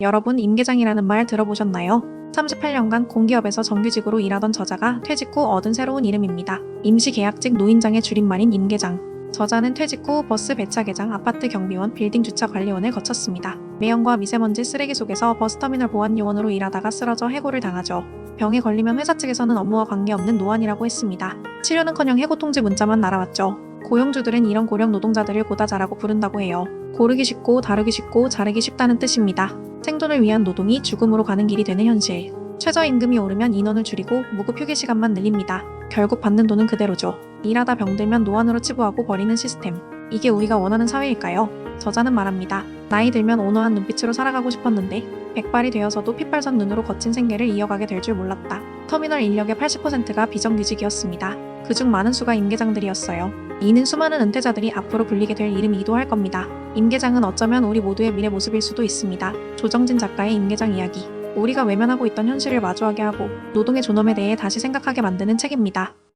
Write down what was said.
여러분 임계장이라는 말 들어보셨나요? 38년간 공기업에서 정규직으로 일하던 저자가 퇴직 후 얻은 새로운 이름입니다. 임시계약직 노인장의 줄임말인 임계장. 저자는 퇴직 후 버스 배차계장, 아파트 경비원, 빌딩 주차 관리원을 거쳤습니다. 매연과 미세먼지 쓰레기 속에서 버스터미널 보안 요원으로 일하다가 쓰러져 해고를 당하죠. 병에 걸리면 회사 측에서는 업무와 관계없는 노안이라고 했습니다. 치료는커녕 해고 통지 문자만 날아왔죠. 고용주들은 이런 고령 노동자들을 고다자라고 부른다고 해요. 고르기 쉽고 다루기 쉽고 자르기 쉽다는 뜻입니다. 생존을 위한 노동이 죽음으로 가는 길이 되는 현실. 최저임금이 오르면 인원을 줄이고 무급 휴게 시간만 늘립니다. 결국 받는 돈은 그대로죠. 일하다 병들면 노안으로 치부하고 버리는 시스템. 이게 우리가 원하는 사회일까요? 저자는 말합니다. 나이 들면 온화한 눈빛으로 살아가고 싶었는데 백발이 되어서도 핏발선 눈으로 거친 생계를 이어가게 될 줄 몰랐다. 터미널 인력의 80%가 비정규직이었습니다. 그중 많은 수가 임계장들이었어요. 이는 수많은 은퇴자들이 앞으로 불리게 될 이름이기도 할 겁니다. 임계장은 어쩌면 우리 모두의 미래 모습일 수도 있습니다. 조정진 작가의 임계장 이야기. 우리가 외면하고 있던 현실을 마주하게 하고 노동의 존엄에 대해 다시 생각하게 만드는 책입니다.